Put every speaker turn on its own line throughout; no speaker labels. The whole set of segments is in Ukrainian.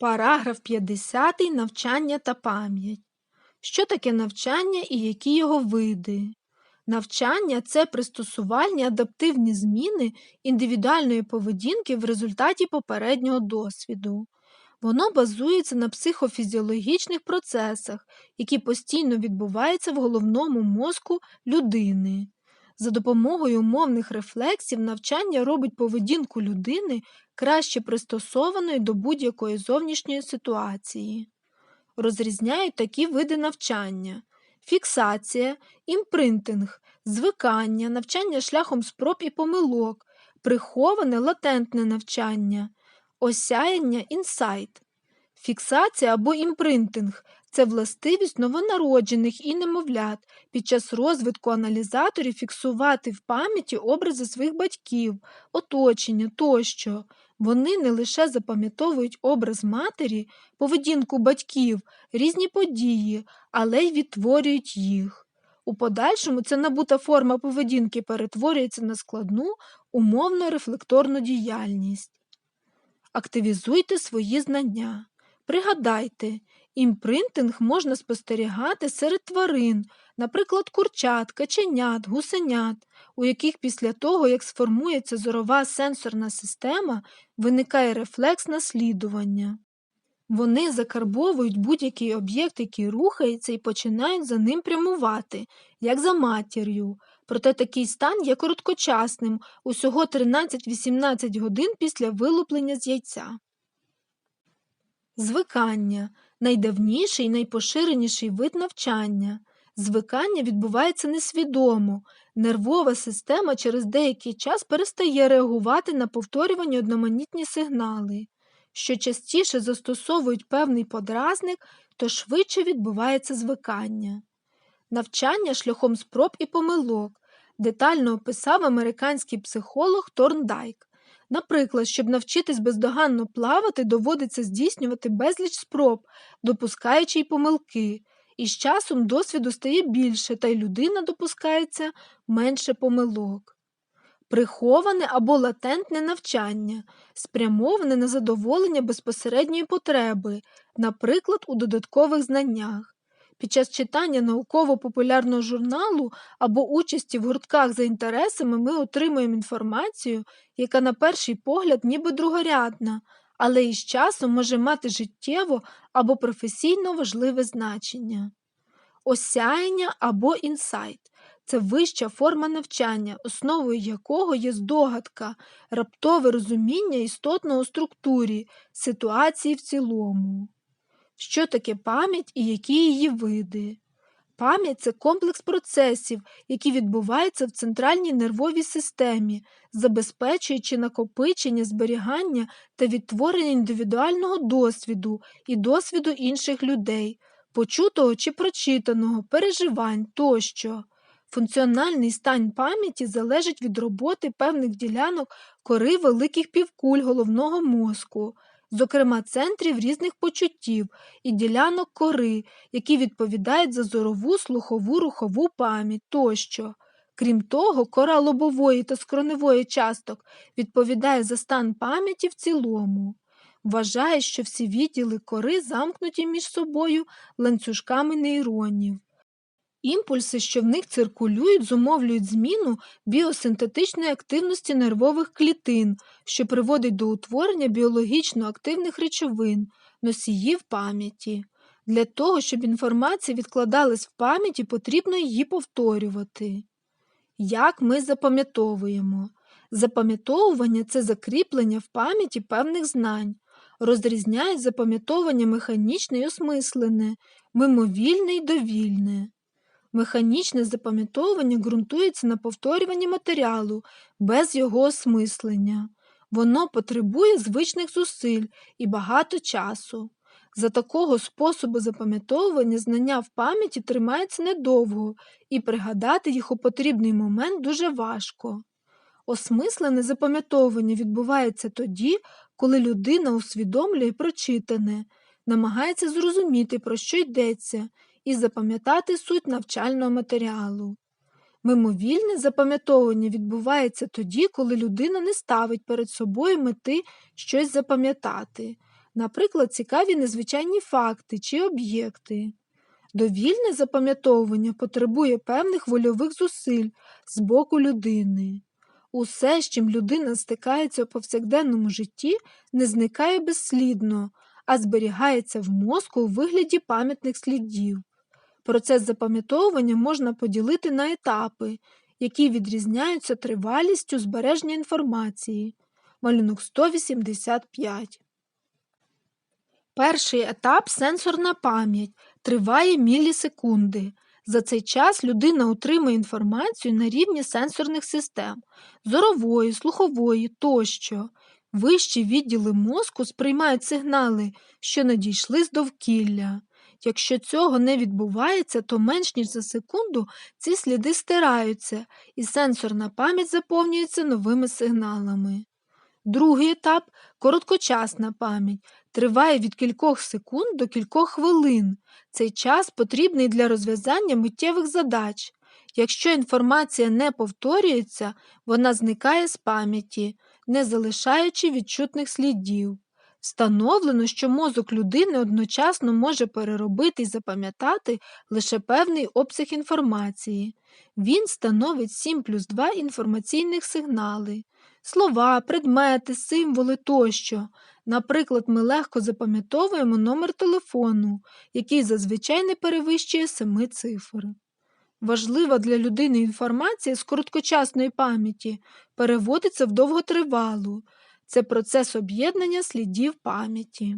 Параграф 50. Навчання та пам'ять. Що таке навчання і які його види? Навчання це пристосувальні адаптивні зміни індивідуальної поведінки в результаті попереднього досвіду. Воно базується на психофізіологічних процесах, які постійно відбуваються в головному мозку людини. За допомогою умовних рефлексів навчання робить поведінку людини краще пристосованою до будь-якої зовнішньої ситуації. Розрізняють такі види навчання: фіксація, імпринтинг, звикання, навчання шляхом спроб і помилок, приховане латентне навчання, осяяння інсайт. Фіксація або імпринтинг це властивість новонароджених і немовлят під час розвитку аналізаторів фіксувати в пам'яті образи своїх батьків, оточення тощо. Вони не лише запам'ятовують образ матері, поведінку батьків, різні події, але й відтворюють їх. У подальшому ця набута форма поведінки перетворюється на складну, умовно рефлекторну діяльність. Активізуйте свої знання. Пригадайте, імпринтинг можна спостерігати серед тварин, наприклад, курчат, каченят, гусенят, у яких після того, як сформується зорова сенсорна система, виникає рефлекс наслідування. Вони закарбовують будь-який об'єкт, який рухається, і починають за ним прямувати, як за матір'ю. Проте такий стан є короткочасним, усього 13-18 годин після вилуплення з яйця. Звикання найдавніший і найпоширеніший вид навчання. Звикання відбувається несвідомо. Нервова система через деякий час перестає реагувати на повторювані одноманітні сигнали. Що частіше застосовують певний подразник, то швидше відбувається звикання. Навчання шляхом спроб і помилок детально описав американський психолог Торндайк. Наприклад, щоб навчитись бездоганно плавати, доводиться здійснювати безліч спроб, допускаючи й помилки, і з часом досвіду стає більше, та й людина допускається менше помилок. Приховане або латентне навчання, спрямоване на задоволення безпосередньої потреби, наприклад, у додаткових знаннях. Під час читання науково-популярного журналу або участі в гуртках за інтересами ми отримуємо інформацію, яка на перший погляд ніби другорядна, але із часом може мати життєво або професійно важливе значення. Осяяння або інсайт це вища форма навчання, основою якого є здогадка, раптове розуміння істотного структурі, ситуації в цілому. Що таке пам'ять і які її види? Пам'ять це комплекс процесів, які відбуваються в центральній нервовій системі, забезпечуючи накопичення, зберігання та відтворення індивідуального досвіду і досвіду інших людей, почутого чи прочитаного, переживань тощо. Функціональний стан пам'яті залежить від роботи певних ділянок кори великих півкуль головного мозку зокрема центрів різних почуттів і ділянок кори, які відповідають за зорову, слухову, рухову пам'ять тощо. Крім того, кора лобової та скроневої часток відповідає за стан пам'яті в цілому. Вважає, що всі відділи кори замкнуті між собою ланцюжками нейронів. Імпульси, що в них циркулюють, зумовлюють зміну біосинтетичної активності нервових клітин, що приводить до утворення біологічно активних речовин, носіїв пам'яті. Для того, щоб інформація відкладалась в пам'яті, потрібно її повторювати. Як ми запам'ятовуємо? Запам'ятовування це закріплення в пам'яті певних знань, розрізняють запам'ятовування механічне і осмислене, мимовільне й довільне. Механічне запам'ятовування ґрунтується на повторюванні матеріалу без його осмислення. Воно потребує звичних зусиль і багато часу. За такого способу запам'ятовування знання в пам'яті тримається недовго, і пригадати їх у потрібний момент дуже важко. Осмислене запам'ятовування відбувається тоді, коли людина усвідомлює прочитане, намагається зрозуміти, про що йдеться, і запам'ятати суть навчального матеріалу. Мимовільне запам'ятовування відбувається тоді, коли людина не ставить перед собою мети щось запам'ятати. наприклад, цікаві незвичайні факти чи об'єкти. Довільне запам'ятовування потребує певних вольових зусиль з боку людини. Усе, з чим людина стикається у повсякденному житті, не зникає безслідно, а зберігається в мозку у вигляді пам'ятних слідів. Процес запам'ятовування можна поділити на етапи, які відрізняються тривалістю збереження інформації. Малюнок 185. Перший етап сенсорна пам'ять триває мілісекунди. За цей час людина отримує інформацію на рівні сенсорних систем зорової, слухової тощо. Вищі відділи мозку сприймають сигнали, що надійшли з довкілля. Якщо цього не відбувається, то менш ніж за секунду ці сліди стираються, і сенсорна пам'ять заповнюється новими сигналами. Другий етап короткочасна пам'ять, триває від кількох секунд до кількох хвилин. Цей час потрібний для розв'язання миттєвих задач. Якщо інформація не повторюється, вона зникає з пам'яті, не залишаючи відчутних слідів. Встановлено, що мозок людини одночасно може переробити і запам'ятати лише певний обсяг інформації. Він становить 7 плюс 2 інформаційних сигнали, слова, предмети, символи тощо. Наприклад, ми легко запам'ятовуємо номер телефону, який зазвичай не перевищує 7 цифр. Важлива для людини інформація з короткочасної пам'яті переводиться в довготривалу. Це процес об'єднання слідів пам'яті.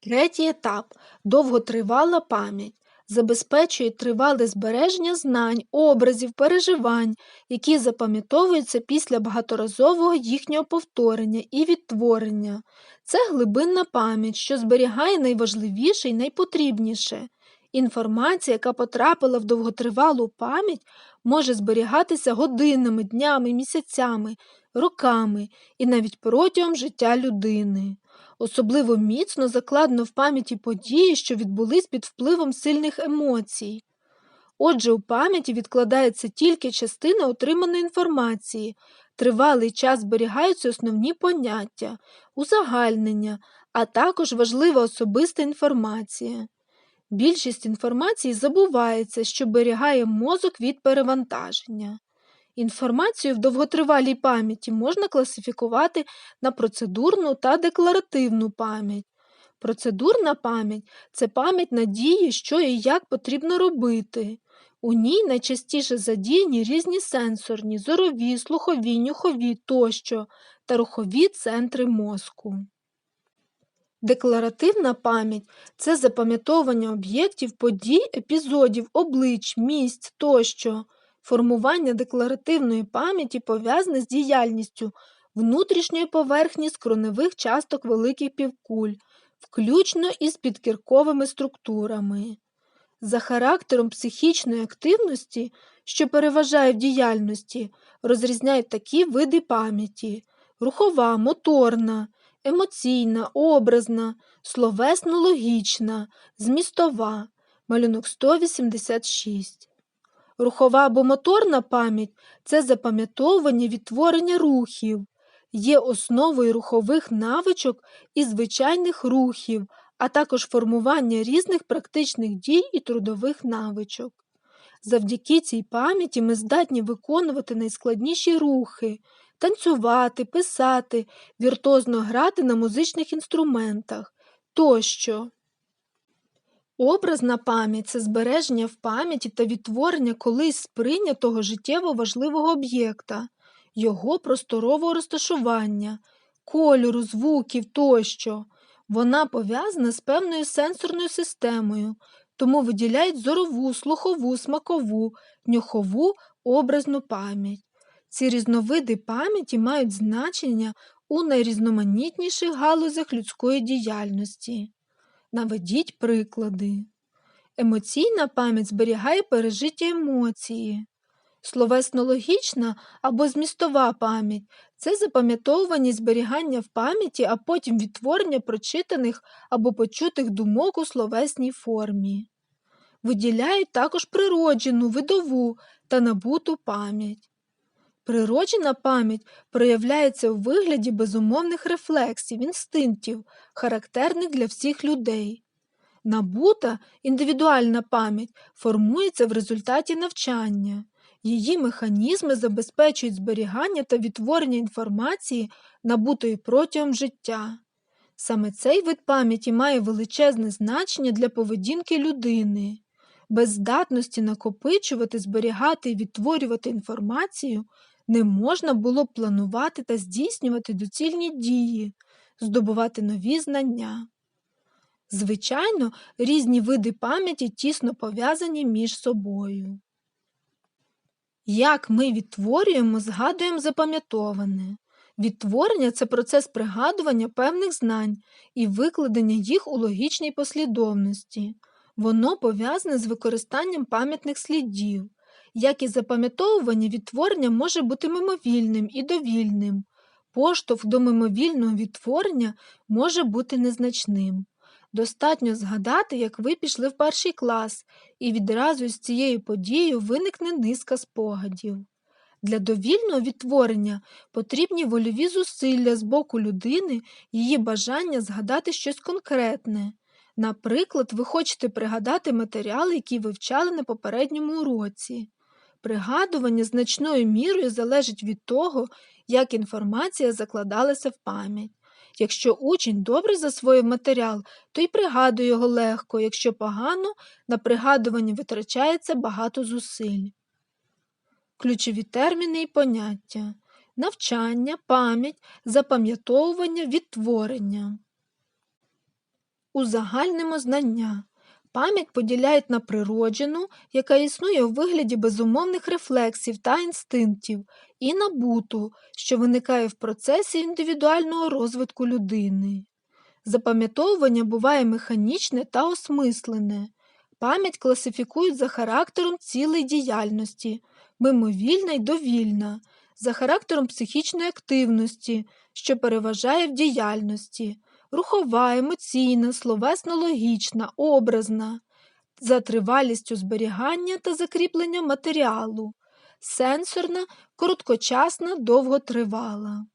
Третій етап довготривала пам'ять забезпечує тривале збереження знань, образів, переживань, які запам'ятовуються після багаторазового їхнього повторення і відтворення. Це глибинна пам'ять, що зберігає найважливіше і найпотрібніше. Інформація, яка потрапила в довготривалу пам'ять, може зберігатися годинами, днями, місяцями, роками і навіть протягом життя людини. Особливо міцно закладено в пам'яті події, що відбулись під впливом сильних емоцій. Отже, у пам'яті відкладається тільки частина отриманої інформації, тривалий час зберігаються основні поняття, узагальнення, а також важлива особиста інформація. Більшість інформації забувається, що берігає мозок від перевантаження. Інформацію в довготривалій пам'яті можна класифікувати на процедурну та декларативну пам'ять. Процедурна пам'ять це пам'ять надії, що і як потрібно робити. У ній найчастіше задіяні різні сенсорні, зорові, слухові, нюхові тощо та рухові центри мозку. Декларативна пам'ять це запам'ятовування об'єктів, подій, епізодів, облич, місць тощо. Формування декларативної пам'яті пов'язане з діяльністю внутрішньої поверхні скроневих часток великих півкуль, включно із підкірковими структурами. За характером психічної активності, що переважає в діяльності, розрізняють такі види пам'яті рухова, моторна, емоційна, образна, словесно-логічна, змістова, малюнок 186. Рухова або моторна пам'ять це запам'ятовування відтворення рухів, є основою рухових навичок і звичайних рухів, а також формування різних практичних дій і трудових навичок. Завдяки цій пам'яті ми здатні виконувати найскладніші рухи, танцювати, писати, віртозно грати на музичних інструментах тощо. Образна пам'ять це збереження в пам'яті та відтворення колись сприйнятого життєво важливого об'єкта, його просторового розташування, кольору, звуків тощо. Вона пов'язана з певною сенсорною системою, тому виділяють зорову, слухову, смакову, нюхову, образну пам'ять. Ці різновиди пам'яті мають значення у найрізноманітніших галузях людської діяльності. Наведіть приклади. Емоційна пам'ять зберігає пережиті емоції. Словесно-логічна або змістова пам'ять це запам'ятовування зберігання в пам'яті, а потім відтворення прочитаних або почутих думок у словесній формі. Виділяють також природжену, видову та набуту пам'ять. Природжена пам'ять проявляється у вигляді безумовних рефлексів, інстинктів, характерних для всіх людей. Набута індивідуальна пам'ять формується в результаті навчання. Її механізми забезпечують зберігання та відтворення інформації, набутої протягом життя. Саме цей вид пам'яті має величезне значення для поведінки людини. Без здатності накопичувати, зберігати і відтворювати інформацію не можна було планувати та здійснювати доцільні дії, здобувати нові знання. Звичайно, різні види пам'яті тісно пов'язані між собою. Як ми відтворюємо, згадуємо запам'ятоване. Відтворення це процес пригадування певних знань і викладення їх у логічній послідовності. Воно пов'язане з використанням пам'ятних слідів. Як і запам'ятовування, відтворення може бути мимовільним і довільним. Поштовх до мимовільного відтворення може бути незначним. Достатньо згадати, як ви пішли в перший клас, і відразу з цією подією виникне низка спогадів. Для довільного відтворення потрібні вольові зусилля з боку людини, її бажання згадати щось конкретне. Наприклад, ви хочете пригадати матеріали, які вивчали на попередньому уроці. Пригадування значною мірою залежить від того, як інформація закладалася в пам'ять. Якщо учень добре засвоїв матеріал, то й пригадує його легко, якщо погано, на пригадування витрачається багато зусиль. Ключові терміни і поняття навчання, пам'ять, запам'ятовування, відтворення. Узагальнимо знання. Пам'ять поділяють на природжену, яка існує у вигляді безумовних рефлексів та інстинктів, і набуту, що виникає в процесі індивідуального розвитку людини. Запам'ятовування буває механічне та осмислене. Пам'ять класифікують за характером цілей діяльності, мимовільна й довільна, за характером психічної активності, що переважає в діяльності, рухова, емоційна, словесно-логічна, образна, за тривалістю зберігання та закріплення матеріалу, сенсорна, короткочасна, довготривала.